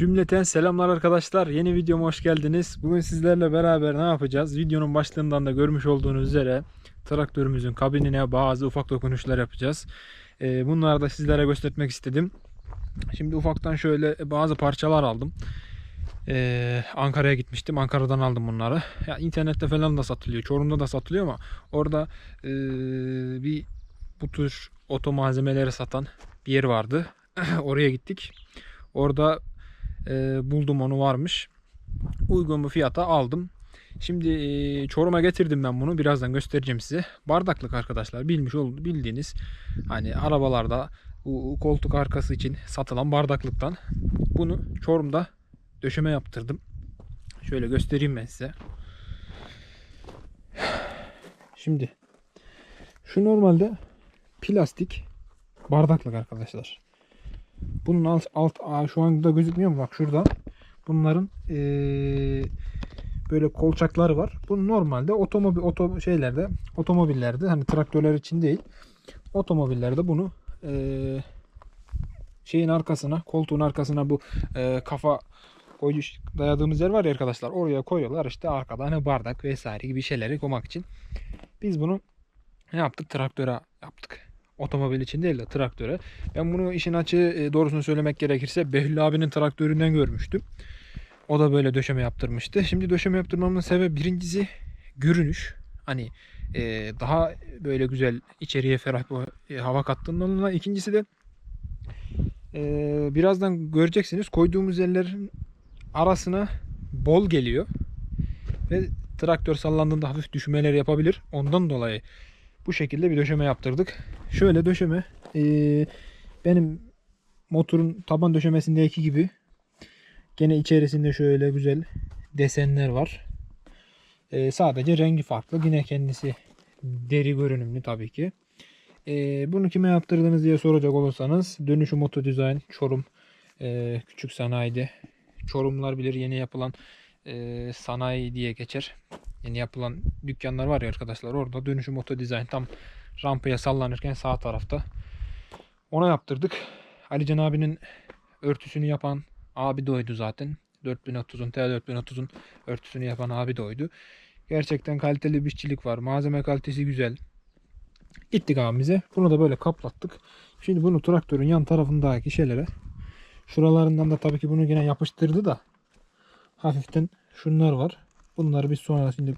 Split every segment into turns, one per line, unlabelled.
Cümleten selamlar arkadaşlar. Yeni videoma hoş geldiniz. Bugün sizlerle beraber ne yapacağız? Videonun başlığından da görmüş olduğunuz üzere traktörümüzün kabinine bazı ufak dokunuşlar yapacağız. Ee, bunları da sizlere göstermek istedim. Şimdi ufaktan şöyle bazı parçalar aldım. Ee, Ankara'ya gitmiştim. Ankara'dan aldım bunları. Ya internette falan da satılıyor. Çorum'da da satılıyor ama orada ee, bir bu tür oto malzemeleri satan bir yer vardı. Oraya gittik. Orada e, buldum onu varmış. Uygun bir fiyata aldım. Şimdi e, Çorum'a getirdim ben bunu. Birazdan göstereceğim size. Bardaklık arkadaşlar. Bilmiş oldu bildiğiniz hani arabalarda bu koltuk arkası için satılan bardaklıktan bunu Çorum'da döşeme yaptırdım. Şöyle göstereyim ben size. Şimdi şu normalde plastik bardaklık arkadaşlar. Bunun alt, alt aa, şu anda gözükmüyor mu? Bak şurada. Bunların eee, böyle kolçakları var. Bu normalde otomobil oto şeylerde, otomobillerde hani traktörler için değil. Otomobillerde bunu eee, şeyin arkasına, koltuğun arkasına bu eee, kafa koyucu dayadığımız yer var ya arkadaşlar. Oraya koyuyorlar işte arkada hani bardak vesaire gibi şeyleri koymak için. Biz bunu ne yaptık? Traktöre yaptık. Otomobil için değil de traktöre. Ben bunu işin açığı e, doğrusunu söylemek gerekirse Behlül abinin traktöründen görmüştüm. O da böyle döşeme yaptırmıştı. Şimdi döşeme yaptırmamın sebebi birincisi görünüş. Hani e, daha böyle güzel içeriye ferah bir e, hava kattığından dolayı. İkincisi de e, birazdan göreceksiniz koyduğumuz yerlerin arasına bol geliyor. Ve traktör sallandığında hafif düşmeler yapabilir. Ondan dolayı bu şekilde bir döşeme yaptırdık. Şöyle döşeme eee, benim motorun taban döşemesindeki gibi gene içerisinde şöyle güzel desenler var. Eee, sadece rengi farklı. Yine kendisi deri görünümlü tabii ki. Eee, bunu kime yaptırdınız diye soracak olursanız Dönüşüm Oto Design Çorum eee, küçük sanayide Çorumlar bilir yeni yapılan eee, sanayi diye geçer yeni yapılan dükkanlar var ya arkadaşlar orada dönüşüm oto dizayn tam rampaya sallanırken sağ tarafta ona yaptırdık. Alican abinin örtüsünü yapan abi de oydu zaten. 4030'un T4030'un örtüsünü yapan abi de oydu. Gerçekten kaliteli bir işçilik var. Malzeme kalitesi güzel. Gittik abimize. Bunu da böyle kaplattık. Şimdi bunu traktörün yan tarafındaki şeylere şuralarından da tabii ki bunu yine yapıştırdı da hafiften şunlar var. Bunları biz sonra şimdi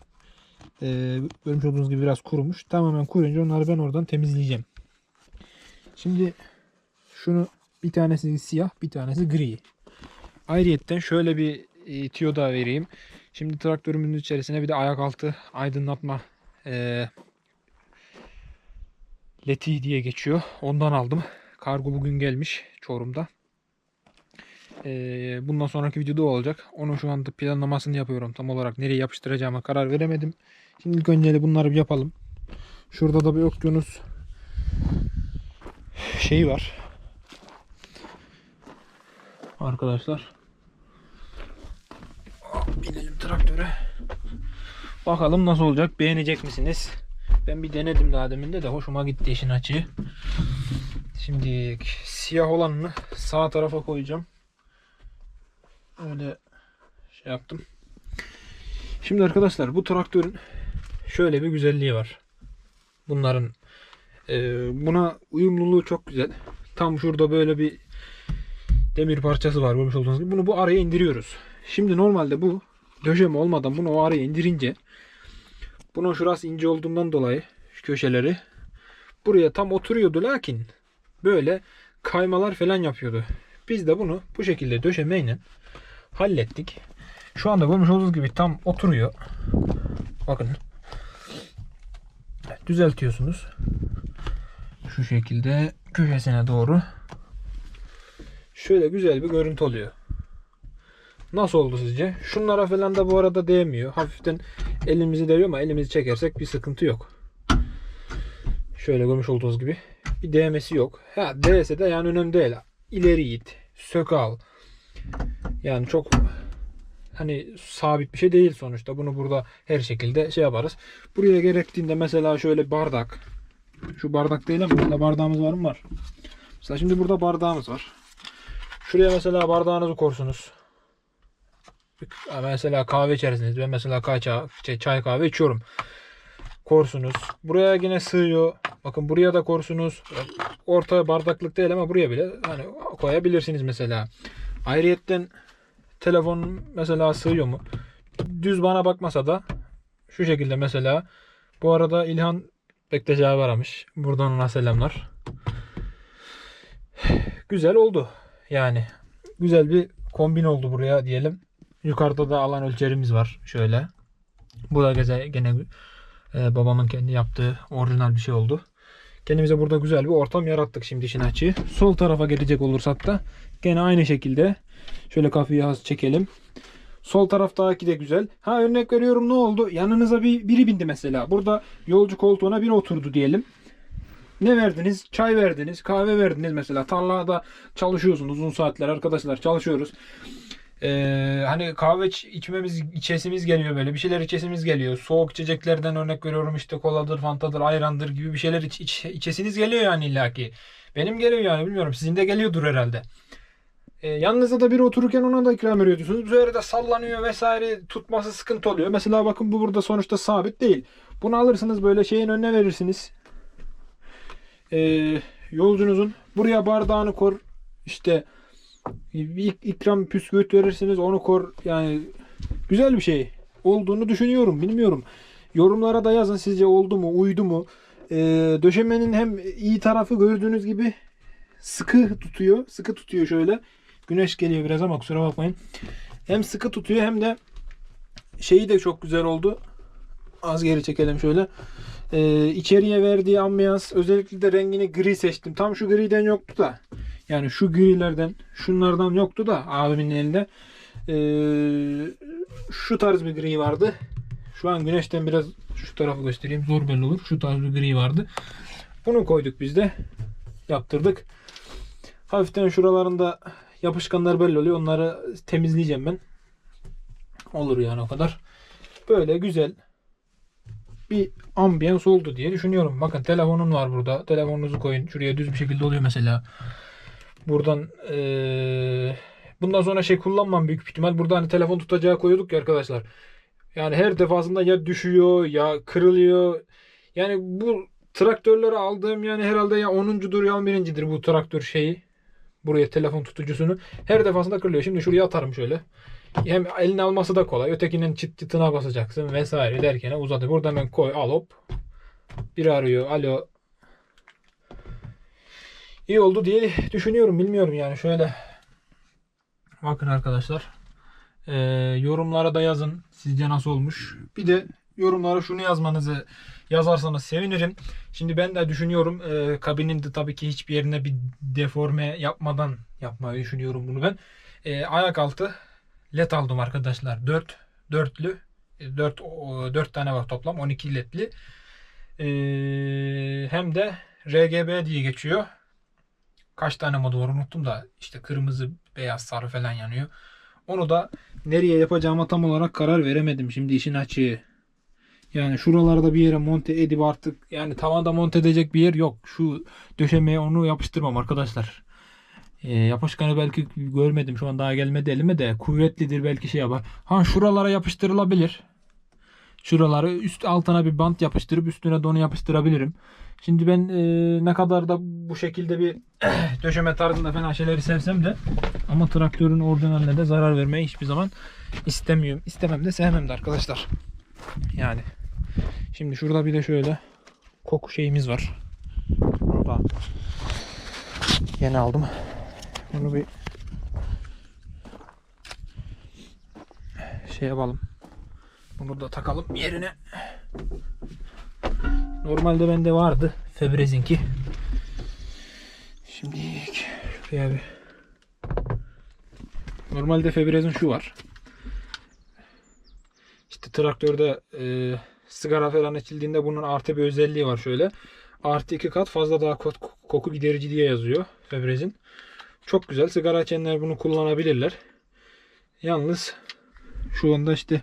e, görmüş olduğunuz gibi biraz kurumuş. Tamamen kuruyunca onları ben oradan temizleyeceğim. Şimdi şunu bir tanesi siyah bir tanesi gri. Ayrıyetten şöyle bir e, tüyo daha vereyim. Şimdi traktörümün içerisine bir de ayak altı aydınlatma e, leti diye geçiyor. Ondan aldım. Kargo bugün gelmiş Çorum'da. Bundan sonraki videoda olacak. Onun şu anda planlamasını yapıyorum. Tam olarak nereye yapıştıracağıma karar veremedim. Şimdi ilk önce de bunları bir yapalım. Şurada da bir okyanus şeyi var. Arkadaşlar. Binelim traktöre. Bakalım nasıl olacak. Beğenecek misiniz? Ben bir denedim daha deminde de hoşuma gitti işin açığı. Şimdi siyah olanını sağ tarafa koyacağım. Öyle şey yaptım. Şimdi arkadaşlar bu traktörün şöyle bir güzelliği var. Bunların e, buna uyumluluğu çok güzel. Tam şurada böyle bir demir parçası var görmüş olduğunuz gibi. Bunu bu araya indiriyoruz. Şimdi normalde bu döşeme olmadan bunu o araya indirince bunun şurası ince olduğundan dolayı şu köşeleri buraya tam oturuyordu lakin böyle kaymalar falan yapıyordu. Biz de bunu bu şekilde döşemeyle hallettik. Şu anda görmüş olduğunuz gibi tam oturuyor. Bakın. Düzeltiyorsunuz. Şu şekilde köşesine doğru. Şöyle güzel bir görüntü oluyor. Nasıl oldu sizce? Şunlara falan da bu arada değmiyor. Hafiften elimizi değiyor ama elimizi çekersek bir sıkıntı yok. Şöyle görmüş olduğunuz gibi bir değmesi yok. Ha değse de yani önemli değil. İleri it, sök al. Yani çok hani sabit bir şey değil sonuçta. Bunu burada her şekilde şey yaparız. Buraya gerektiğinde mesela şöyle bardak. Şu bardak değil ama burada bardağımız var mı? Var. Mesela şimdi burada bardağımız var. Şuraya mesela bardağınızı korsunuz. Mesela kahve içersiniz. Ben mesela çay, çay, çay kahve içiyorum. Korsunuz. Buraya yine sığıyor. Bakın buraya da korsunuz. Orta bardaklık değil ama buraya bile hani koyabilirsiniz mesela. Ayrıyetten telefon mesela sığıyor mu? Düz bana bakmasa da şu şekilde mesela. Bu arada İlhan Bektaş'a aramış. Buradan ona selamlar. Güzel oldu. Yani güzel bir kombin oldu buraya diyelim. Yukarıda da alan ölçerimiz var. Şöyle. Bu da geze, gene e, babamın kendi yaptığı orijinal bir şey oldu. Kendimize burada güzel bir ortam yarattık şimdi işin açığı. Sol tarafa gelecek olursak da gene aynı şekilde şöyle kafayı az çekelim. Sol taraftaki de güzel. Ha örnek veriyorum ne oldu? Yanınıza bir biri bindi mesela. Burada yolcu koltuğuna biri oturdu diyelim. Ne verdiniz? Çay verdiniz, kahve verdiniz mesela. Tarlada çalışıyorsunuz uzun saatler arkadaşlar çalışıyoruz. Ee, hani kahve iç- içmemiz, içesimiz geliyor böyle. Bir şeyler içesimiz geliyor. Soğuk içeceklerden örnek veriyorum işte koladır, fantadır, ayrandır gibi bir şeyler iç, iç- içesiniz geliyor yani illaki. Benim geliyor yani bilmiyorum. Sizin de geliyordur herhalde. Ee, yanınızda da biri otururken ona da ikram ediyorsunuz. Bu sefer de sallanıyor vesaire tutması sıkıntı oluyor. Mesela bakın bu burada sonuçta sabit değil. Bunu alırsınız böyle şeyin önüne verirsiniz. Ee, yolcunuzun buraya bardağını kor işte bir ik- ikram püsküvit verirsiniz onu kor yani güzel bir şey olduğunu düşünüyorum bilmiyorum. Yorumlara da yazın sizce oldu mu uydu mu? Ee, döşemenin hem iyi tarafı gördüğünüz gibi sıkı tutuyor sıkı tutuyor şöyle. Güneş geliyor biraz ama kusura bakmayın. Hem sıkı tutuyor hem de şeyi de çok güzel oldu. Az geri çekelim şöyle. Ee, içeriye verdiği ambiyans özellikle de rengini gri seçtim. Tam şu griden yoktu da. Yani şu grilerden şunlardan yoktu da abimin elinde. Ee, şu tarz bir gri vardı. Şu an güneşten biraz şu tarafı göstereyim. Zor belli olur. Şu tarz bir gri vardı. Bunu koyduk biz de. Yaptırdık. Hafiften şuralarında yapışkanlar belli oluyor. Onları temizleyeceğim ben. Olur yani o kadar. Böyle güzel bir ambiyans oldu diye düşünüyorum. Bakın telefonum var burada. Telefonunuzu koyun. Şuraya düz bir şekilde oluyor mesela. Buradan eee, bundan sonra şey kullanmam büyük ihtimal. Burada hani telefon tutacağı koyuyorduk ya arkadaşlar. Yani her defasında ya düşüyor ya kırılıyor. Yani bu traktörleri aldığım yani herhalde ya 10'uncudur ya 11'incidir bu traktör şeyi. Buraya telefon tutucusunu. Her defasında kırılıyor. Şimdi şuraya atarım şöyle. Hem eline alması da kolay. Ötekinin çıt çıtına basacaksın vesaire derken uzadı. Burada hemen koy al hop. Biri arıyor. Alo. İyi oldu diye düşünüyorum. Bilmiyorum yani şöyle. Bakın arkadaşlar. Ee, yorumlara da yazın. Sizce nasıl olmuş? Bir de yorumlara şunu yazmanızı yazarsanız sevinirim. Şimdi ben de düşünüyorum. E, kabinin de tabii ki hiçbir yerine bir deforme yapmadan yapmayı düşünüyorum bunu ben. E, ayak altı led aldım arkadaşlar. 4 dörtlü 4 4 tane var toplam 12 ledli. Ee, hem de RGB diye geçiyor. Kaç tane modu var unuttum da işte kırmızı, beyaz, sarı falan yanıyor. Onu da nereye yapacağıma tam olarak karar veremedim. Şimdi işin açığı. Yani şuralarda bir yere monte edip artık yani tavanda monte edecek bir yer yok. Şu döşemeye onu yapıştırmam arkadaşlar. E, yapışkanı belki görmedim şu an daha gelmedi elime de kuvvetlidir belki şey yapar. Ha şuralara yapıştırılabilir. Şuraları üst altına bir bant yapıştırıp üstüne donu yapıştırabilirim. Şimdi ben e, ne kadar da bu şekilde bir döşeme tarzında falan şeyleri sevsem de ama traktörün orijinaline de zarar vermeyi hiçbir zaman istemiyorum. İstemem de sevmem de arkadaşlar. Yani şimdi şurada bir de şöyle koku şeyimiz var. Bunu yeni aldım. Bunu bir şey yapalım. Bunu da takalım yerine. Normalde bende vardı Febrez'inki. Şimdi şuraya bir Normalde Febrez'in şu var. İşte traktörde e, sigara falan içildiğinde bunun artı bir özelliği var şöyle. Artı iki kat fazla daha ko- koku giderici diye yazıyor Febrez'in. Çok güzel. Sigara içenler bunu kullanabilirler. Yalnız şu anda işte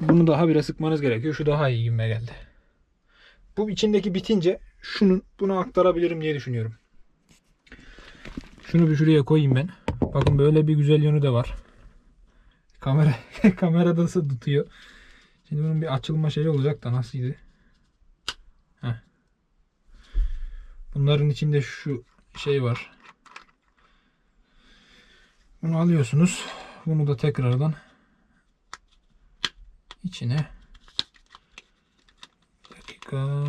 bunu daha biraz sıkmanız gerekiyor. Şu daha iyi gibime geldi. Bu içindeki bitince şunun bunu aktarabilirim diye düşünüyorum. Şunu bir şuraya koyayım ben. Bakın böyle bir güzel yönü de var. Kamera kamerada nasıl tutuyor. Şimdi bunun bir açılma şeyi olacak da nasılydı? Heh. Bunların içinde şu şey var. Bunu alıyorsunuz. Bunu da tekrardan içine bir dakika.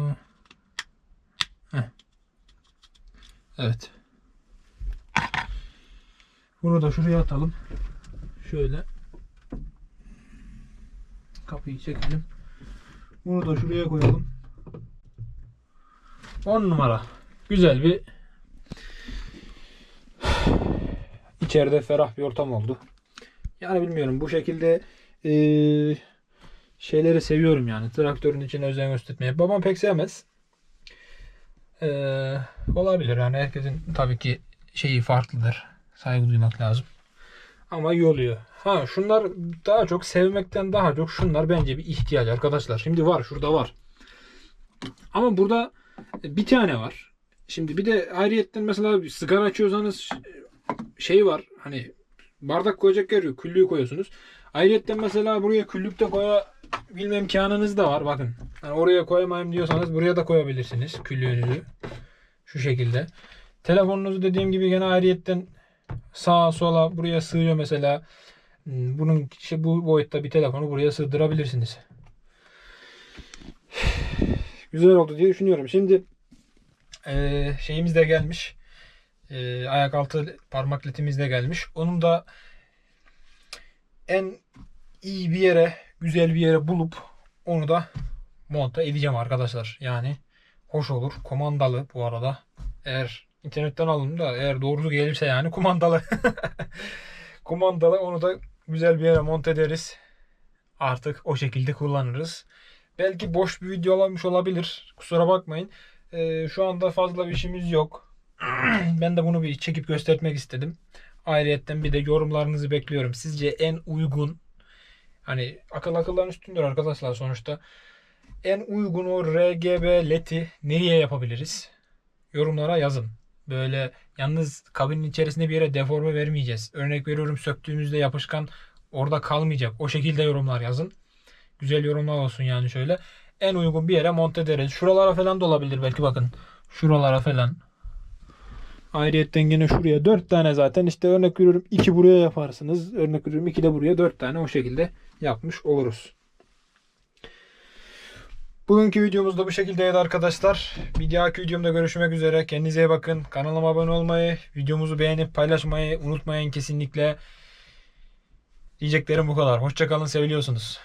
Heh. Evet. Bunu da şuraya atalım. Şöyle. Kapıyı çekelim. Bunu da şuraya koyalım. 10 numara. Güzel bir içeride ferah bir ortam oldu. Yani bilmiyorum bu şekilde eee, şeyleri seviyorum yani. Traktörün içine özen göstermeye. Babam pek sevmez. Eee, olabilir yani herkesin tabii ki şeyi farklıdır. Saygı duymak lazım. Ama iyi oluyor. Ha şunlar daha çok sevmekten daha çok şunlar bence bir ihtiyaç arkadaşlar. Şimdi var şurada var. Ama burada bir tane var. Şimdi bir de ayrıyetten mesela sigara açıyorsanız şey var. Hani bardak koyacak yer yok. Küllüğü koyuyorsunuz. Ayrıyetten mesela buraya küllük de koyabilme imkanınız da var. Bakın. Yani oraya koyamayayım diyorsanız buraya da koyabilirsiniz küllüğünüzü. Şu şekilde. Telefonunuzu dediğim gibi gene ayrıyetten sağa sola buraya sığıyor mesela. Hmm, Bunun işte bu boyutta bir telefonu buraya sığdırabilirsiniz. Güzel oldu diye düşünüyorum. Şimdi eee, şeyimiz de gelmiş. Eee, ayak altı parmak letimiz de gelmiş. Onun da en iyi bir yere, güzel bir yere bulup onu da monta edeceğim arkadaşlar. Yani hoş olur. Komandalı bu arada. Eğer internetten aldım da eğer doğrusu gelirse yani kumandalı. kumandalı onu da güzel bir yere monte ederiz. Artık o şekilde kullanırız. Belki boş bir video olmuş olabilir. Kusura bakmayın. Ee, şu anda fazla bir işimiz yok. ben de bunu bir çekip göstermek istedim. Ayrıyetten bir de yorumlarınızı bekliyorum. Sizce en uygun hani akıl akılların üstündür arkadaşlar sonuçta. En uygun o RGB LED'i nereye yapabiliriz? Yorumlara yazın. Böyle yalnız kabinin içerisinde bir yere deforme vermeyeceğiz. Örnek veriyorum söktüğümüzde yapışkan orada kalmayacak. O şekilde yorumlar yazın. Güzel yorumlar olsun yani şöyle. En uygun bir yere monte ederiz. Şuralara falan da olabilir belki bakın. Şuralara falan. Ayrıyetten yine şuraya 4 tane zaten işte örnek veriyorum 2 buraya yaparsınız. Örnek veriyorum 2 de buraya 4 tane o şekilde yapmış oluruz. Bugünkü videomuz da bu şekildeydi arkadaşlar. Bir dahaki videomda görüşmek üzere. Kendinize iyi bakın. Kanalıma abone olmayı, videomuzu beğenip paylaşmayı unutmayın kesinlikle. Diyeceklerim bu kadar. Hoşçakalın, seviliyorsunuz.